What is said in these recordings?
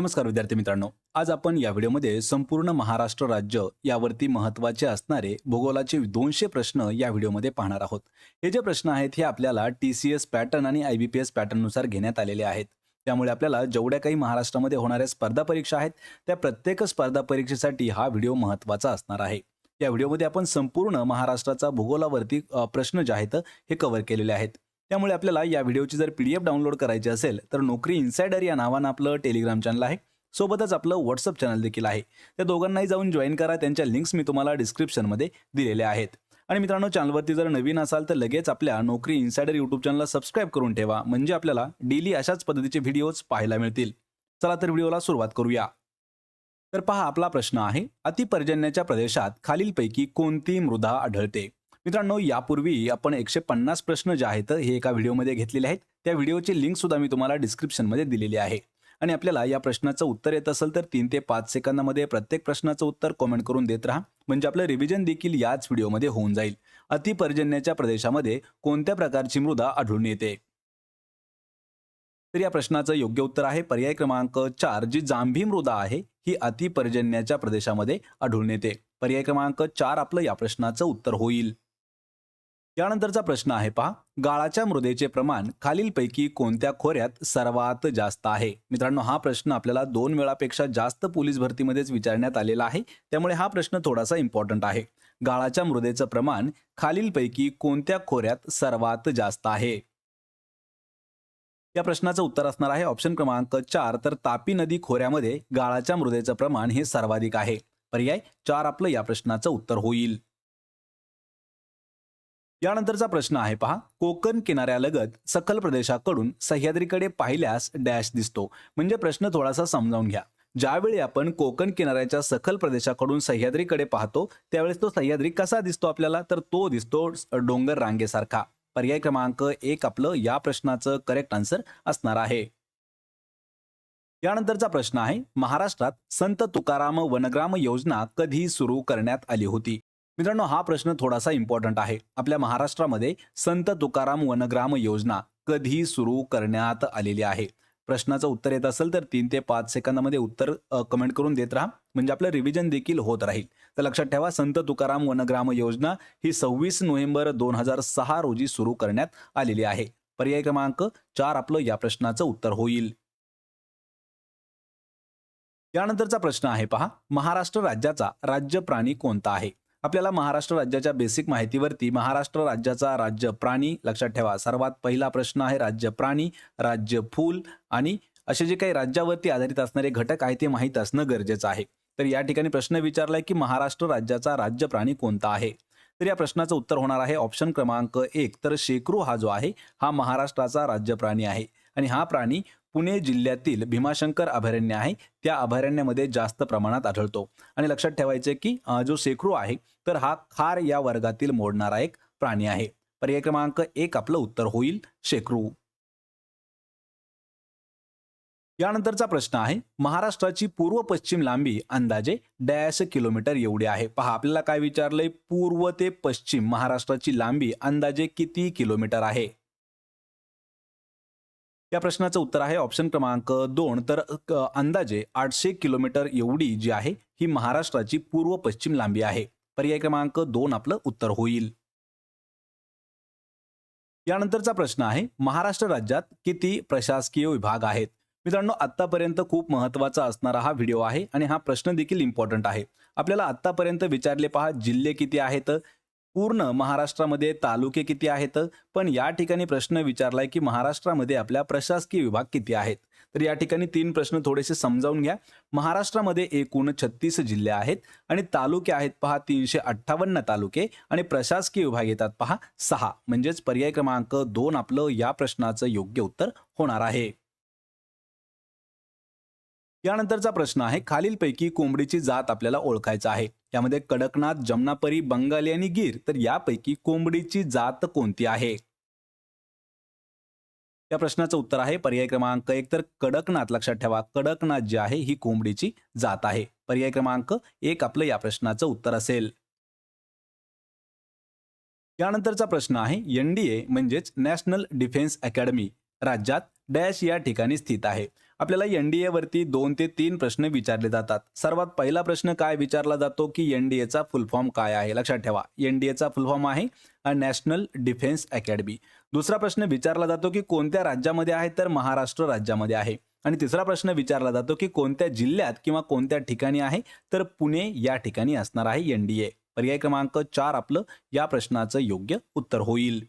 नमस्कार विद्यार्थी मित्रांनो. आज आपण या व्हिडिओमध्ये संपूर्ण महाराष्ट्र राज्य यावरती महत्त्वाचे असणारे भूगोलाचे दोनशे प्रश्न या व्हिडिओमध्ये पाहणार आहोत. हे जे प्रश्न आहेत हे आपल्याला टी सी एस पॅटर्न आणि आय बी पी एस पॅटर्ननुसार घेण्यात आलेले आहेत. त्यामुळे आपल्याला जेवढ्या काही महाराष्ट्रामध्ये होणाऱ्या स्पर्धा परीक्षा आहेत त्या प्रत्येक स्पर्धा परीक्षेसाठी हा व्हिडिओ महत्त्वाचा असणार आहे. या व्हिडिओमध्ये आपण संपूर्ण महाराष्ट्राचा भूगोलावरती प्रश्न जे आहेत हे कव्हर केलेले आहेत. त्यामुळे आपल्याला या व्हिडिओची जर पी डी एफ डाउनलोड करायची असेल तर नोकरी इन्सायडर या नावानं आपलं टेलिग्राम चॅनल आहे. सोबतच आपलं व्हॉट्सअप चॅनल देखील आहे. त्या दोघांनाही जाऊन जॉईन करा. त्यांच्या लिंक्स मी तुम्हाला डिस्क्रिप्शनमध्ये दिलेल्या आहेत. आणि मित्रांनो चॅनलवरती जर नवीन असाल तर लगेच आपल्या नोकरी इन्सायडर यूट्यूब चॅनलला सबस्क्राईब करून ठेवा. म्हणजे आपल्याला डेली अशाच पद्धतीचे व्हिडिओज पाहायला मिळतील. चला तर व्हिडिओला सुरुवात करूया. तर पहा आपला प्रश्न आहे. अतिपर्जन्याच्या प्रदेशात खालीलपैकी कोणती मृदा आढळते? मित्रांनो यापूर्वी आपण एकशे पन्नास प्रश्न जे आहेत हे एका व्हिडिओमध्ये घेतलेले आहेत. त्या व्हिडिओची लिंक सुद्धा मी तुम्हाला डिस्क्रिप्शनमध्ये दिलेली आहे. आणि आपल्याला या प्रश्नाचं उत्तर येत असेल तर तीन ते पाच सेकंदामध्ये प्रत्येक प्रश्नाचं उत्तर कॉमेंट करून देत राहा. म्हणजे आपलं रिव्हिजन देखील याच व्हिडिओमध्ये होऊन जाईल. अतिपर्जन्याच्या प्रदेशामध्ये कोणत्या प्रकारची मृदा आढळून येते? तर या प्रश्नाचं योग्य उत्तर आहे. पर्याय क्रमांक चार जी जांभी मृदा आहे ही अतिपर्जन्याच्या प्रदेशामध्ये आढळून येते. पर्याय क्रमांक चार आपलं या प्रश्नाचं उत्तर होईल. यानंतरचा प्रश्न आहे पहा. गाळाच्या मृदेचे प्रमाण खालीलपैकी कोणत्या खोऱ्यात सर्वात जास्त आहे? मित्रांनो हा प्रश्न आपल्याला दोन वेळापेक्षा जास्त पोलीस भरतीमध्येच विचारण्यात आलेला आहे. त्यामुळे हा प्रश्न थोडासा इम्पॉर्टंट आहे. गाळाच्या मृदेचं प्रमाण खालीलपैकी कोणत्या खोऱ्यात सर्वात जास्त आहे? या प्रश्नाचं उत्तर असणार आहे ऑप्शन क्रमांक चार. तर तापी नदी खोऱ्यामध्ये गाळाच्या मृदेचं प्रमाण हे सर्वाधिक आहे. पर्याय चार आपलं या प्रश्नाचं उत्तर होईल. यानंतरचा प्रश्न आहे पहा. कोकण किनाऱ्यालगत सखल प्रदेशाकडून सह्याद्रीकडे पाहिल्यास डॅश दिसतो. म्हणजे प्रश्न थोडासा समजावून घ्या. ज्यावेळी आपण कोकण किनाऱ्याच्या सखल प्रदेशाकडून सह्याद्रीकडे पाहतो त्यावेळेस तो सह्याद्री कसा दिसतो आपल्याला? तर तो दिसतो डोंगर रांगेसारखा. पर्याय क्रमांक एक आपलं या प्रश्नाचं करेक्ट आन्सर असणार आहे. यानंतरचा प्रश्न आहे महाराष्ट्रात संत तुकाराम वनग्राम योजना कधी सुरू करण्यात आली होती? मित्रांनो हा प्रश्न थोडासा इम्पॉर्टंट आहे. आपल्या महाराष्ट्रामध्ये संत तुकाराम वनग्राम योजना कधी सुरू करण्यात आलेली आहे? प्रश्नाचं उत्तर येत असेल तर तीन ते पाच सेकंदामध्ये उत्तर कमेंट करून देत राहा. म्हणजे आपलं रिव्हिजन देखील होत राहील. तर लक्षात ठेवा संत तुकाराम वनग्राम योजना ही सव्वीस नोव्हेंबर दोन हजार सहा रोजी सुरू करण्यात आलेली आहे. पर्याय क्रमांक चार आपलं या प्रश्नाचं उत्तर होईल. यानंतरचा प्रश्न आहे पहा. महाराष्ट्र राज्याचा राज्य प्राणी कोणता आहे? आपल्याला महाराष्ट्र राज्याच्या बेसिक माहितीवरती महाराष्ट्र राज्याचा राज्य प्राणी लक्षात ठेवा. सर्वात पहिला प्रश्न आहे राज्य प्राणी राज्य फूल आणि असे जे काही राज्यावरती आधारित असणारे घटक आहे ते माहीत असणं गरजेचं आहे. तर या ठिकाणी प्रश्न विचारलाय की महाराष्ट्र राज्याचा राज्य प्राणी कोणता आहे? तर या प्रश्नाचं उत्तर होणार आहे ऑप्शन क्रमांक एक. तर शेकरू हा जो आहे हा महाराष्ट्राचा राज्य प्राणी आहे. आणि हा प्राणी पुणे जिल्ह्यातील भीमाशंकर अभयारण्य आहे. त्या अभयारण्यामध्ये जास्त प्रमाणात आढळतो. आणि लक्षात ठेवायचे की जो शेकरू आहे तर हा खार या वर्गातील मोडणारा एक प्राणी आहे. पर्याय क्रमांक एक आपलं उत्तर होईल शेकरू यानंतरचा प्रश्न आहे महाराष्ट्राची पूर्व पश्चिम लांबी अंदाजे डॅश किलोमीटर एवढी आहे. पहा आपल्याला काय विचारलंय? पूर्व ते पश्चिम महाराष्ट्राची लांबी अंदाजे किती किलोमीटर आहे? या प्रश्नाचं उत्तर आहे ऑप्शन क्रमांक दोन. तर अंदाजे आठशे किलोमीटर एवढी जी आहे ही महाराष्ट्राची पूर्व पश्चिम लांबी आहे. पर्याय क्रमांक दोन आपलं उत्तर होईल. यानंतरचा प्रश्न आहे महाराष्ट्र राज्यात किती प्रशासकीय विभाग आहेत? मित्रांनो आतापर्यंत खूप महत्त्वाचा असणारा हा व्हिडिओ आहे आणि हा प्रश्न देखील इम्पॉर्टंट आहे. आपल्याला आतापर्यंत विचारले पहा जिल्हे किती आहेत? पूर्ण महाराष्ट्रामध्ये तालुके किती आहेत? पण या ठिकाणी प्रश्न विचारलाय की महाराष्ट्रामध्ये आपल्या प्रशासकीय विभाग किती आहेत? तर या ठिकाणी तीन प्रश्न थोडेसे समजावून घ्या. महाराष्ट्रामध्ये एकूण छत्तीस जिल्हे आहेत आणि तालुके आहेत पहा तीनशे अठ्ठावन्न तालुके आणि प्रशासकीय विभाग येतात पहा सहा. म्हणजेच पर्याय क्रमांक दोन आपलं या प्रश्नाचं योग्य उत्तर होणार आहे. यानंतरचा प्रश्न आहे खालीलपैकी कोंबडीची जात आपल्याला ओळखायचा आहे. यामध्ये कडकनाथ जमनापरी बंगाली आणि गीर तर यापैकी कोंबडीची जात कोणती आहे? या प्रश्नाचं उत्तर आहे पर्याय क्रमांक एक तर कडकनाथ लक्षात ठेवा. कडकनाथ जी आहे ही कोंबडीची जात आहे. पर्याय क्रमांक एक आपलं या प्रश्नाचं उत्तर असेल. यानंतरचा प्रश्न आहे एनडीए म्हणजेच नॅशनल डिफेन्स अकॅडमी राज्यात डॅश या ठिकाणी स्थित आहे. आपल्याला एनडीए वरती दोन ते तीन प्रश्न विचारले जातात. सर्वात पहिला प्रश्न काय विचारला जातो की एनडीएचा फुल फॉर्म काय आहे? लक्षात ठेवा. एनडीएचा फुल फॉर्म आहे नॅशनल डिफेन्स अकॅडमी दुसरा प्रश्न विचारला जातो की कोणत्या राज्यामध्ये आहे? तर महाराष्ट्र राज्यामध्ये आहे. आणि तिसरा प्रश्न विचारला जातो की कोणत्या जिल्ह्यात किंवा कोणत्या ठिकाणी आहे? तर पुणे या ठिकाणी असणार आहे एनडीए पर्याय क्रमांक चार आपलं या प्रश्नाचं योग्य उत्तर होईल.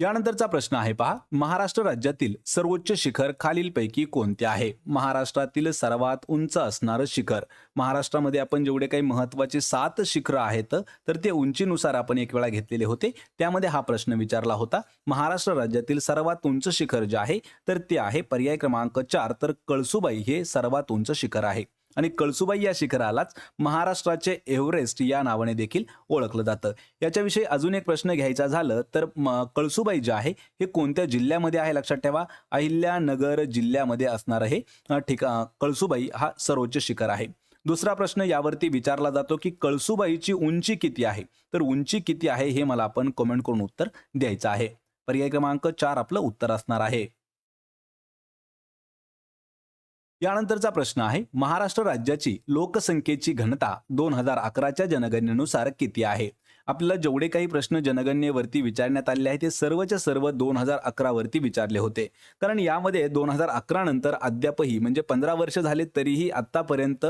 यानंतरचा प्रश्न आहे पहा. महाराष्ट्र राज्यातील सर्वोच्च शिखर खालीलपैकी कोणते आहे? महाराष्ट्रातील सर्वात उंच असणारं शिखर. महाराष्ट्रामध्ये आपण जेवढे काही महत्त्वाचे सात शिखर आहेत तर ते उंचीनुसार आपण एक वेळा घेतलेले होते. त्यामध्ये हा प्रश्न विचारला होता. महाराष्ट्र राज्यातील सर्वात उंच शिखर जे आहे तर ते आहे पर्याय क्रमांक चार. तर कळसुबाई हे सर्वात उंच शिखर आहे. आणि कळसुबाई या शिखरालाच महाराष्ट्राचे एव्हरेस्ट या नावाने देखील ओळखलं जातं. याच्याविषयी अजून एक प्रश्न घ्यायचा झालं तर म- कळसुबाई जे आहे हे कोणत्या जिल्ह्यामध्ये आहे? लक्षात ठेवा. अहिल्यानगर जिल्ह्यामध्ये असणारं हे ठिका कळसुबाई हा सर्वोच्च शिखर आहे. दुसरा प्रश्न यावरती विचारला जातो की कळसुबाईची उंची किती आहे? तर उंची किती आहे हे मला आपण कमेंट करून उत्तर द्यायचं आहे. पर्याय क्रमांक चार आपलं उत्तर असणार आहे. यानंतरचा प्रश्न आहे महाराष्ट्र राज्याची लोकसंख्येची घनता दोन हजार अकराच्या जनगणनेनुसार किती आहे? आपल्याला जेवढे काही प्रश्न जनगणनेवरती विचारण्यात आले आहेत ते सर्वच्या सर्व दोन हजार अकरावरती विचारले होते. कारण यामध्ये दोन हजार अकरा नंतर अद्यापही म्हणजे पंधरा वर्ष झाले तरीही आत्तापर्यंत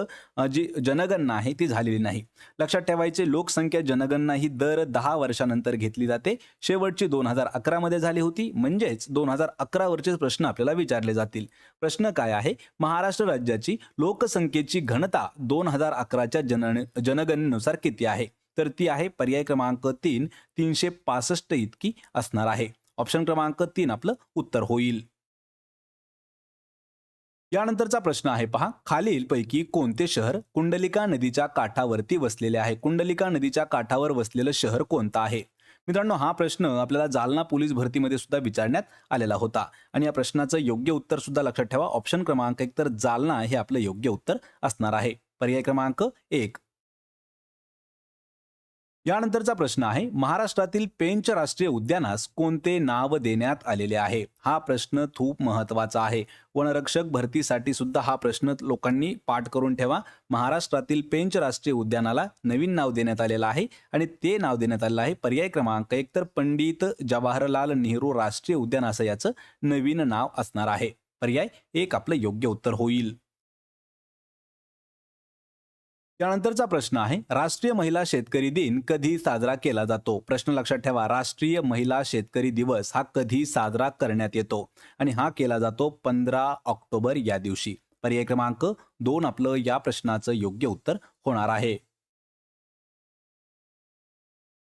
जी जनगणना आहे ती झालेली नाही. लक्षात ठेवायचे लोकसंख्या जनगणना ही दर दहा वर्षानंतर घेतली जाते. शेवटची दोन हजार अकरामध्ये झाली होती. म्हणजेच दोन हजार अकरावरचे प्रश्न आपल्याला विचारले जातील. प्रश्न काय आहे? महाराष्ट्र राज्याची लोकसंख्येची घनता दोन हजार अकराच्या जन जनगणनेनुसार किती आहे? तर ती आहे पर्याय क्रमांक तीन तीनशे पासष्ट इतकी असणार आहे. ऑप्शन क्रमांक तीन आपलं उत्तर होईल. यानंतरचा प्रश्न आहे पहा. खालील पैकी कोणते शहर कुंडलिका नदीच्या काठावरती वसलेले आहे? कुंडलिका नदीच्या काठावर वसलेलं शहर कोणतं आहे? मित्रांनो हा प्रश्न आपल्याला जालना पोलीस भरतीमध्ये सुद्धा विचारण्यात आलेला होता. आणि या प्रश्नाचं योग्य उत्तर सुद्धा लक्षात ठेवा. ऑप्शन क्रमांक एक तर जालना हे आपलं योग्य उत्तर असणार आहे. पर्याय क्रमांक एक. यानंतरचा प्रश्न आहे महाराष्ट्रातील पेंच राष्ट्रीय उद्यानास कोणते नाव देण्यात आलेले आहे? हा प्रश्न खूप महत्त्वाचा आहे. वनरक्षक भरतीसाठी सुद्धा हा प्रश्न लोकांनी पाठ करून ठेवा. महाराष्ट्रातील पेंच राष्ट्रीय उद्यानाला नवीन नाव देण्यात आलेलं आहे आणि ते नाव देण्यात आलेलं आहे पर्याय क्रमांक एक तर पंडित जवाहरलाल नेहरू राष्ट्रीय उद्यान असं याचं नवीन नाव असणार आहे. पर्याय एक आपलं योग्य उत्तर होईल. त्यानंतरचा प्रश्न आहे राष्ट्रीय महिला शेतकरी दिन कधी साजरा केला जातो? प्रश्न लक्षात ठेवा राष्ट्रीय महिला शेतकरी दिवस हा कधी साजरा करण्यात येतो? आणि हा केला जातो पंधरा ऑक्टोबर या दिवशी. पर्याय क्रमांक दोन आपलं या प्रश्नाचं योग्य उत्तर होणार आहे.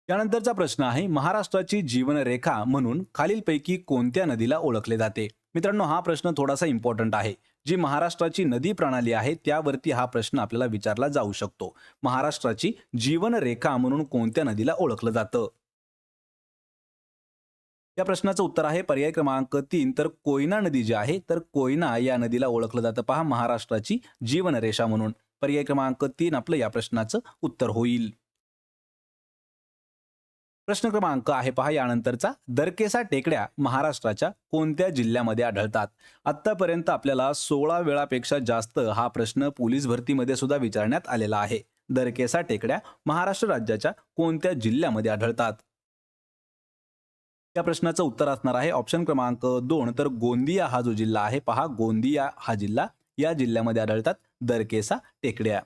त्यानंतरचा प्रश्न आहे महाराष्ट्राची जीवनरेखा म्हणून खालीलपैकी कोणत्या नदीला ओळखले जाते? मित्रांनो हा प्रश्न थोडासा इम्पॉर्टंट आहे. जी महाराष्ट्राची नदी प्रणाली आहे त्यावरती हा प्रश्न आपल्याला विचारला जाऊ शकतो. महाराष्ट्राची जीवनरेखा म्हणून कोणत्या नदीला ओळखलं जातं? या प्रश्नाचं उत्तर आहे पर्याय क्रमांक तीन. तर कोयना नदी जी आहे तर कोयना या नदीला ओळखलं जातं. पहा महाराष्ट्राची जीवनरेषा म्हणून. पर्याय क्रमांक तीन आपलं या प्रश्नाचं उत्तर होईल. प्रश्न क्रमांक आहे पहा यानंतरचा. दरकेसा टेकड्या महाराष्ट्राच्या कोणत्या जिल्ह्यामध्ये आढळतात? आतापर्यंत आपल्याला सोळा वेळापेक्षा जास्त हा प्रश्न पोलीस भरतीमध्ये सुद्धा विचारण्यात आलेला आहे. दरकेसा टेकड्या महाराष्ट्र राज्याच्या कोणत्या जिल्ह्यामध्ये आढळतात? या प्रश्नाचं उत्तर असणार आहे. ऑप्शन क्रमांक दोन. तर गोंदिया हा जो जिल्हा आहे पहा गोंदिया हा जिल्हा या जिल्ह्यामध्ये आढळतात दरकेसा टेकड्या.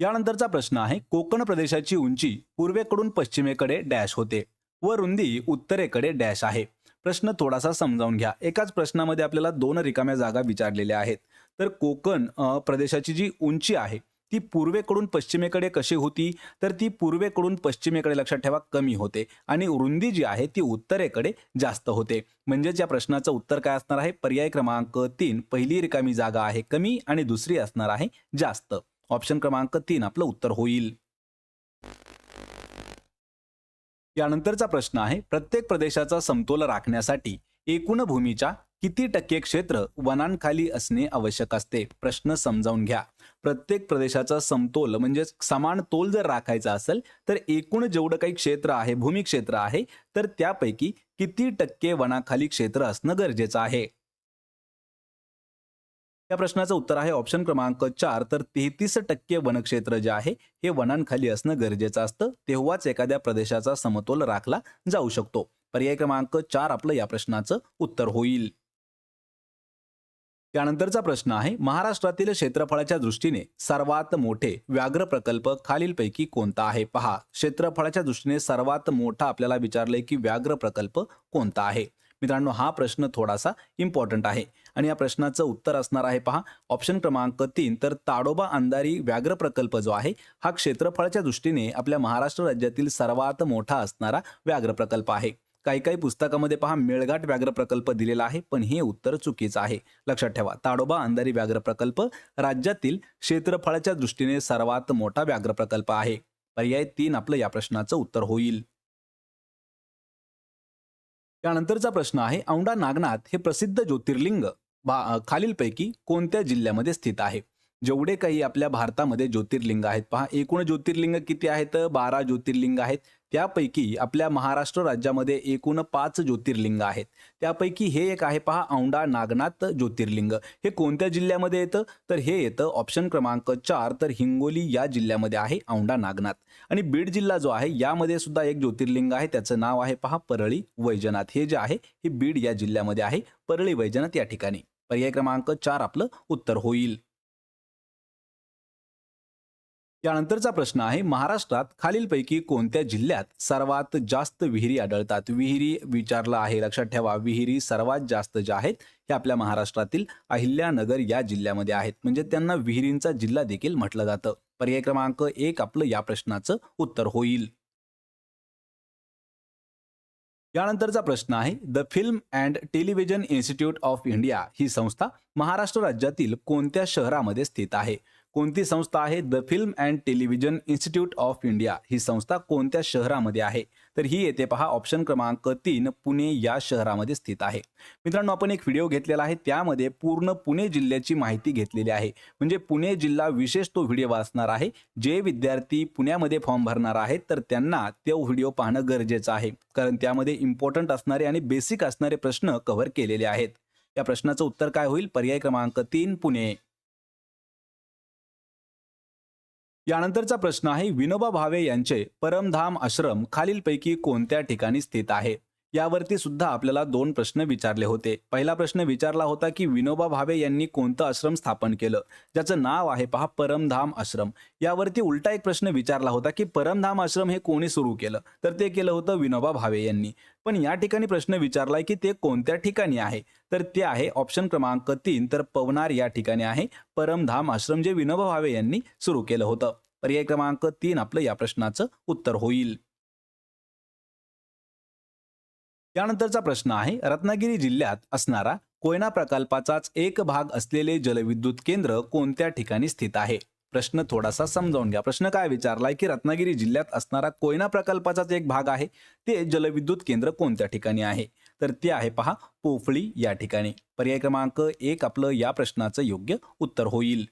यानंतरचा प्रश्न आहे कोकण प्रदेशाची उंची पूर्वेकडून पश्चिमेकडे डॅश होते व रुंदी उत्तरेकडे डॅश आहे. प्रश्न थोडासा समजावून घ्या. एकाच प्रश्नामध्ये आपल्याला दोन रिकाम्या जागा विचारलेल्या आहेत. तर कोकण प्रदेशाची जी उंची आहे ती पूर्वेकडून पश्चिमेकडे कशी होती? तर ती पूर्वेकडून पश्चिमेकडे लक्षात ठेवा कमी होते आणि रुंदी जी आहे ती उत्तरेकडे जास्त होते. म्हणजेच या प्रश्नाचं उत्तर काय असणार आहे? पर्याय क्रमांक तीन पहिली रिकामी जागा आहे कमी आणि दुसरी असणार आहे जास्त. ऑप्शन क्रमांक तीन आपलं उत्तर होईल. यानंतरचा प्रश्न आहे प्रत्येक प्रदेशाचा समतोल राखण्यासाठी एकूण भूमीच्या किती टक्के क्षेत्र वनांखाली असणे आवश्यक असते? प्रश्न समजावून घ्या. प्रत्येक प्रदेशाचा समतोल म्हणजे समान तोल जर राखायचा असेल तर एकूण जेवढं काही क्षेत्र आहे भूमी क्षेत्र आहे तर त्यापैकी किती टक्के वनाखाली क्षेत्र असणं गरजेचं आहे? या प्रश्नाचं उत्तर आहे ऑप्शन क्रमांक चार. तर तेहतीस टक्के वनक्षेत्र जे आहे हे वनांखाली असणं गरजेचं असतं. तेव्हाच एखाद्या प्रदेशाचा समतोल राखला जाऊ शकतो. पर्याय क्रमांक चार आपलं या प्रश्नाचं उत्तर होईल. त्यानंतरचा प्रश्न आहे महाराष्ट्रातील क्षेत्रफळाच्या दृष्टीने सर्वात मोठे व्याघ्र प्रकल्प खालीलपैकी कोणता आहे? पहा क्षेत्रफळाच्या दृष्टीने सर्वात मोठा आपल्याला विचारलंय की व्याघ्र प्रकल्प कोणता आहे? मित्रांनो हा प्रश्न थोडासा इम्पॉर्टंट आहे. आणि या प्रश्नाचं उत्तर असणार आहे पहा. ऑप्शन क्रमांक तीन तर ताडोबा अंधारी व्याघ्र प्रकल्प जो आहे हा क्षेत्रफळाच्या दृष्टीने आपल्या महाराष्ट्र राज्यातील सर्वात मोठा असणारा व्याघ्र प्रकल्प आहे. काही काही पुस्तकामध्ये पहा मेळघाट व्याघ्र प्रकल्प दिलेला आहे पण हे उत्तर चुकीचं आहे. लक्षात ठेवा ताडोबा अंधारी व्याघ्र प्रकल्प राज्यातील क्षेत्रफळाच्या दृष्टीने सर्वात मोठा व्याघ्र प्रकल्प आहे. पर्याय तीन आपलं या प्रश्नाचं उत्तर होईल. त्यानंतरचा प्रश्न आहे औंढा नागनाथ हे प्रसिद्ध ज्योतिर्लिंग खालीलपैकी कोणत्या जिल्ह्यामध्ये स्थित आहे? जेवढे काही आपल्या भारतामध्ये ज्योतिर्लिंग आहेत पहा एकूण ज्योतिर्लिंग किती आहेत? बारा ज्योतिर्लिंग आहेत. त्यापैकी आपल्या महाराष्ट्र राज्यामध्ये एकूण पाच ज्योतिर्लिंग आहेत. त्यापैकी हे एक आहे पहा औंढा नागनाथ ज्योतिर्लिंग. हे कोणत्या जिल्ह्यामध्ये येतं? तर हे येतं ऑप्शन क्रमांक चार तर हिंगोली या जिल्ह्यामध्ये आहे औंढा नागनाथ. आणि बीड जिल्हा जो आहे यामध्ये सुद्धा एक ज्योतिर्लिंग आहे त्याचं नाव आहे पहा परळी वैजनाथ. हे जे आहे हे बीड या जिल्ह्यामध्ये आहे परळी वैजनाथ या ठिकाणी. पर्याय क्रमांक चार आपलं उत्तर होईल. त्यानंतरचा प्रश्न आहे महाराष्ट्रात खालीलपैकी कोणत्या जिल्ह्यात सर्वात जास्त विहिरी आढळतात? विहिरी विचारला आहे लक्षात ठेवा. विहिरी सर्वात जास्त ज्या आहेत हे आपल्या महाराष्ट्रातील अहिल्यानगर या जिल्ह्यामध्ये आहेत. म्हणजे त्यांना विहिरींचा जिल्हा देखील म्हटलं जातं. पर्याय क्रमांक एक आपलं या प्रश्नाचं उत्तर होईल. यानंतरचा प्रश्न आहे the film and television institute of India ही संस्था महाराष्ट्र राज्यातील कोणत्या शहरामध्ये स्थित आहे? कोणती संस्था आहे? The film and television institute of India ही संस्था कोणत्या शहरामध्ये आहे? तर ही येते पहा ऑप्शन क्रमांक तीन पुणे या शहरामध्ये स्थित आहे. मित्रांनो आपण एक व्हिडिओ घेतलेला आहे. त्यामध्ये पूर्ण पुणे जिल्ह्याची माहिती घेतलेली आहे. म्हणजे पुणे जिल्हा विशेष तो व्हिडिओ वाचणार आहे. जे विद्यार्थी पुण्यामध्ये फॉर्म भरणार आहेत तर त्यांना तो व्हिडिओ पाहणं गरजेचं आहे. कारण त्यामध्ये इम्पॉर्टंट असणारे आणि बेसिक असणारे प्रश्न कव्हर केलेले आहेत. या प्रश्नाचं उत्तर काय होईल? पर्याय क्रमांक तीन पुणे. यानंतरचा प्रश्न आहे विनोबा भावे यांचे परमधाम आश्रम खालीलपैकी कोणत्या ठिकाणी स्थित आहे? यावरती सुद्धा आपल्याला दोन प्रश्न विचारले होते. पहिला प्रश्न विचारला होता की विनोबा भावे यांनी कोणतं आश्रम स्थापन केलं? ज्याचं नाव आहे पहा परमधाम आश्रम. यावरती उलटा एक प्रश्न विचारला होता की परमधाम आश्रम हे कोणी सुरू केलं? तर ते केलं होतं विनोबा भावे यांनी. पण या ठिकाणी प्रश्न विचारलाय की ते कोणत्या ठिकाणी आहे? तर ते आहे ऑप्शन क्रमांक तीन तर पवनार या ठिकाणी आहे परमधाम आश्रम जे विनोबा भावे यांनी सुरू केलं होतं. पर्याय क्रमांक तीन आपलं या प्रश्नाचं उत्तर होईल. त्यानंतरचा प्रश्न आहे रत्नागिरी जिल्ह्यात असणारा कोयना प्रकल्पाचाच एक भाग असलेले जलविद्युत केंद्र कोणत्या ठिकाणी स्थित आहे? प्रश्न थोडासा समजावून घ्या. प्रश्न काय विचारलाय की रत्नागिरी जिल्ह्यात असणारा कोयना प्रकल्पाचाच एक भाग आहे? ते जलविद्युत केंद्र कोणत्या ठिकाणी आहे? तर ते आहे पहा पोफळी या ठिकाणी. पर्याय क्रमांक एक आपलं या प्रश्नाचं योग्य उत्तर होईल.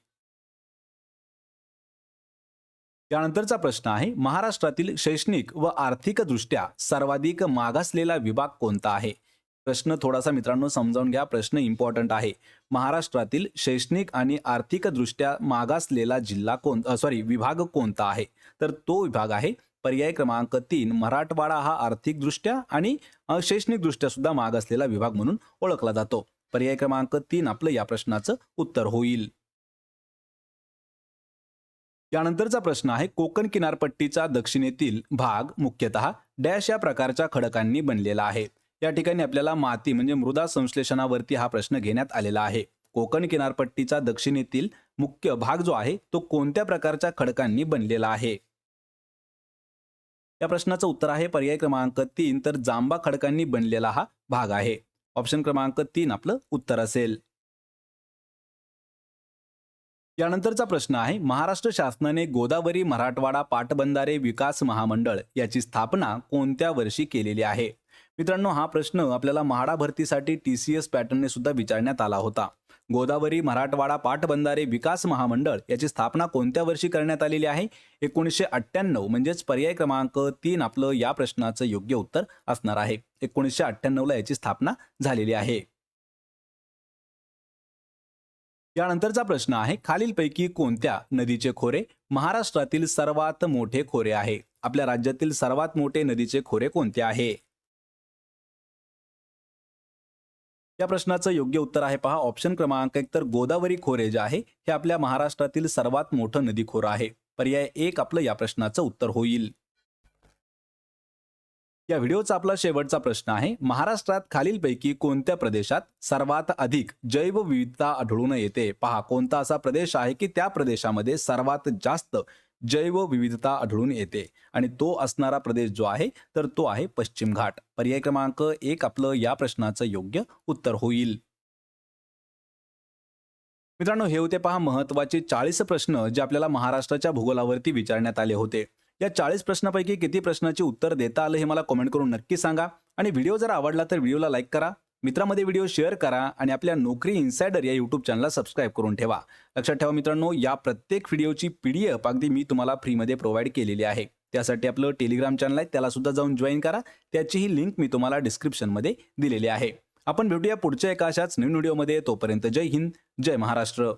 त्यानंतरचा प्रश्न आहे महाराष्ट्रातील शैक्षणिक व आर्थिकदृष्ट्या सर्वाधिक मागासलेला विभाग कोणता आहे? प्रश्न थोडासा मित्रांनो समजावून घ्या प्रश्न इम्पॉर्टंट आहे. महाराष्ट्रातील शैक्षणिक आणि आर्थिकदृष्ट्या मागासलेला जिल्हा कोण सॉरी विभाग कोणता आहे? तर तो विभाग आहे पर्याय क्रमांक तीन मराठवाडा हा आर्थिकदृष्ट्या आणि शैक्षणिकदृष्ट्या सुद्धा मागासलेला विभाग म्हणून ओळखला जातो. पर्याय क्रमांक तीन आपलं या प्रश्नाचं उत्तर होईल. यानंतरचा प्रश्न आहे कोकण किनारपट्टीचा दक्षिणेतील भाग मुख्यतः डॅश या प्रकारच्या खडकांनी बनलेला आहे. या ठिकाणी आपल्याला माती म्हणजे मृदा संश्लेषणावरती हा प्रश्न घेण्यात आलेला आहे. कोकण किनारपट्टीचा दक्षिणेतील मुख्य भाग जो आहे तो कोणत्या प्रकारच्या खडकांनी बनलेला आहे? या प्रश्नाचं उत्तर आहे पर्याय क्रमांक तीन तर जांबा खडकांनी बनलेला हा भाग आहे. ऑप्शन क्रमांक तीन आपलं उत्तर असेल. यानंतरचा प्रश्न आहे महाराष्ट्र शासनाने गोदावरी मराठवाडा पाटबंधारे विकास महामंडळ याची स्थापना कोणत्या वर्षी केलेली आहे? मित्रांनो हा प्रश्न आपल्याला म्हाडा भरतीसाठी टी सी एस पॅटर्नने सुद्धा विचारण्यात आला होता. गोदावरी मराठवाडा पाटबंधारे विकास महामंडळ याची स्थापना कोणत्या वर्षी करण्यात आलेली आहे? एकोणीसशे अठ्ठ्याण्णव म्हणजेच पर्याय क्रमांक तीन आपलं या प्रश्नाचं योग्य उत्तर असणार आहे. एकोणीसशे अठ्ठ्याण्णवला याची स्थापना झालेली आहे. यानंतरचा प्रश्न आहे खालीलपैकी कोणत्या नदीचे खोरे महाराष्ट्रातील सर्वात मोठे खोरे आहे? आपल्या राज्यातील सर्वात मोठे नदीचे खोरे कोणते आहे? या प्रश्नाचं योग्य उत्तर आहे पहा. ऑप्शन क्रमांक एक तर गोदावरी खोरे जे आहे हे आपल्या महाराष्ट्रातील सर्वात मोठं नदी खोरं आहे. पर्याय एक आपलं या प्रश्नाचं उत्तर होईल. या व्हिडिओचा आपला शेवटचा प्रश्न आहे. महाराष्ट्रात खालीलपैकी कोणत्या प्रदेशात सर्वात अधिक जैवविविधता आढळून येते? पहा कोणता असा प्रदेश आहे की त्या प्रदेशामध्ये सर्वात जास्त जैवविविधता आढळून येते? आणि तो असणारा प्रदेश जो आहे तर तो आहे पश्चिम घाट. पर्याय क्रमांक एक आपलं या प्रश्नाचं योग्य उत्तर होईल. मित्रांनो हे होते पहा महत्त्वाचे चाळीस प्रश्न जे आपल्याला महाराष्ट्राच्या भूगोलावरती विचारण्यात आले होते. या चाळीस प्रश्नापैकी किती प्रश्नाची उत्तर देता आलं हे मला कमेंट करून नक्की सांगा. आणि व्हिडिओ जर आवडला तर व्हिडिओला लाईक करा. मित्रामध्ये व्हिडिओ शेअर करा आणि आपल्या नोकरी इन्सायडर या युट्यूब चॅनलला सबस्क्राईब करून ठेवा. लक्षात ठेवा मित्रांनो या प्रत्येक व्हिडिओची पी डी एफ अगदी मी तुम्हाला फ्रीमध्ये प्रोव्हाइड केलेली आहे. त्यासाठी आपलं टेलिग्राम चॅनल आहे त्याला सुद्धा जाऊन जॉईन करा. त्याचीही लिंक मी तुम्हाला डिस्क्रिप्शनमध्ये दिलेली आहे. आपण भेटूया पुढच्या एका अशाच नवीन व्हिडिओमध्ये तोपर्यंत जय हिंद जय महाराष्ट्र.